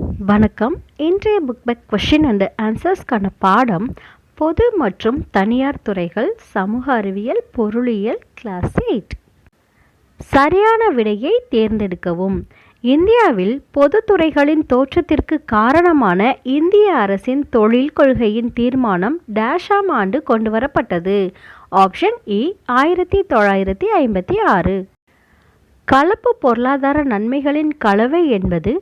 வணக்கம். இன்றைய book back question and ஆன்சர்ஸ்க்கான பாடம் பொது மற்றும் தனியார் துறைகள் சமூக அறிவியல் பொருளியல் கிளாஸ் எயிட் சரியான விடையை தேர்ந்தெடுக்கவும். இந்தியாவில் பொதுத்துறைகளின் தோற்றத்திற்கு காரணமான இந்திய அரசின் தொழில் கொள்கையின் தீர்மானம் டேஷாம் ஆண்டு கொண்டுவரப்பட்டது ஆப்ஷன் இ e, ஆயிரத்தி தொள்ளாயிரத்தி ஐம்பத்தி ஆறு. கலப்பு பொருளாதார நன்மைகளின் கலவை என்பது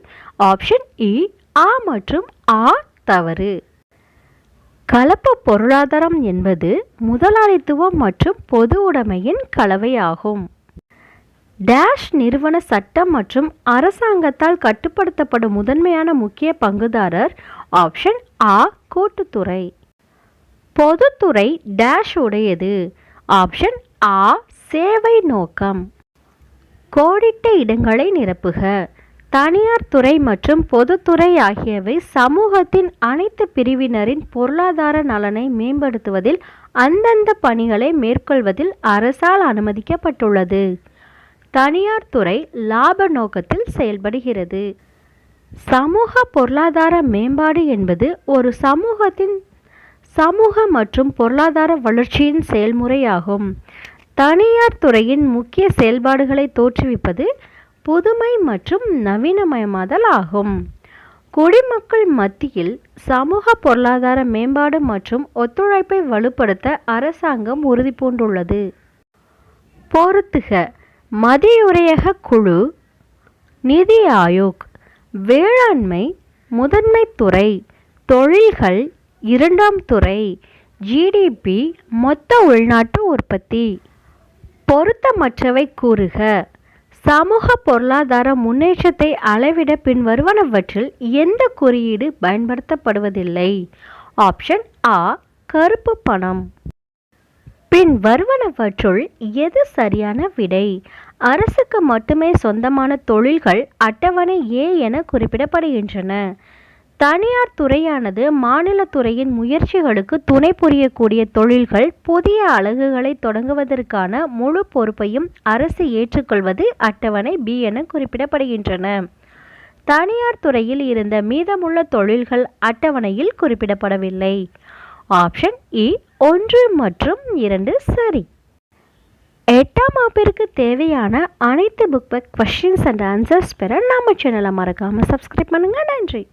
ஆப்ஷன் இ ஆ மற்றும் ஆ தவறு. கலப்பு பொருளாதாரம் என்பது முதலாளித்துவம் மற்றும் பொது உடைமையின் கலவையாகும். டேஷ் நிறுவன சட்டம் மற்றும் அரசாங்கத்தால் கட்டுப்படுத்தப்படும் முதன்மையான முக்கிய பங்குதாரர் ஆப்ஷன் ஆ கூட்டுத்துறை. பொதுத்துறை டேஷ் உடையது. ஆப்ஷன் ஆ சேவை நோக்கம். கோடிட்ட இடங்களை நிரப்புக. தனியார் துறை மற்றும் பொதுத்துறை ஆகியவை சமூகத்தின் அனைத்து பிரிவினரின் பொருளாதார நலனை மேம்படுத்துவதில் அந்தந்த பணிகளை மேற்கொள்வதில் அரசால் அனுமதிக்கப்பட்டுள்ளது. தனியார் துறை லாப நோக்கத்தில் செயல்படுகிறது. சமூக பொருளாதார மேம்பாடு என்பது ஒரு சமூகத்தின் சமூக மற்றும் பொருளாதார வளர்ச்சியின் செயல்முறையாகும். தனியார் துறையின் முக்கிய செயல்பாடுகளை தோற்றுவிப்பது புதுமை மற்றும் நவீனமயமாதல் ஆகும். குடிமக்கள் மத்தியில் சமூக பொருளாதார மேம்பாடு மற்றும் ஒத்துழைப்பை வலுப்படுத்த அரசாங்கம் உறுதி பூண்டுள்ளது பொருத்துக மதியுரையக குழு நிதி ஆயோக் வேளாண்மை முதன்மை துறை தொழில்கள் இரண்டாம் துறை ஜிடிபி மொத்த உள்நாட்டு உற்பத்தி. பொருத்தமற்றவை கூறுக. சமூக பொருளாதார முன்னேற்றத்தை அளவிட பின்வருவனவற்றில் எந்த குறியீடு பயன்படுத்தப்படுவதில்லை? ஆப்ஷன் ஆ கருப்பு பணம். பின் வருவனவற்றுள் எது சரியான விடை? அரசுக்கு மட்டுமே சொந்தமான தொழில்கள் அட்டவணை ஏ என குறிப்பிடப்படுகின்றன. தனியார் துறையானது மாநில துறையின் முயற்சிகளுக்கு துணை புரியக்கூடிய தொழில்கள் புதிய அலகுகளை தொடங்குவதற்கான முழு பொறுப்பையும் அரசு ஏற்றுக்கொள்வது அட்டவணை பி என குறிப்பிடப்படுகின்றன. தனியார் துறையில் இருந்த மீதமுள்ள தொழில்கள் அட்டவணையில் குறிப்பிடப்படவில்லை. ஆப்ஷன் இ ஒன்று மற்றும் இரண்டு சரி. எட்டாம் வகுப்பிற்கு தேவையான அனைத்து book back questions and answers பெற நம்ம சேனலை மறக்காமல் சப்ஸ்கிரைப் பண்ணுங்கள் நன்றி.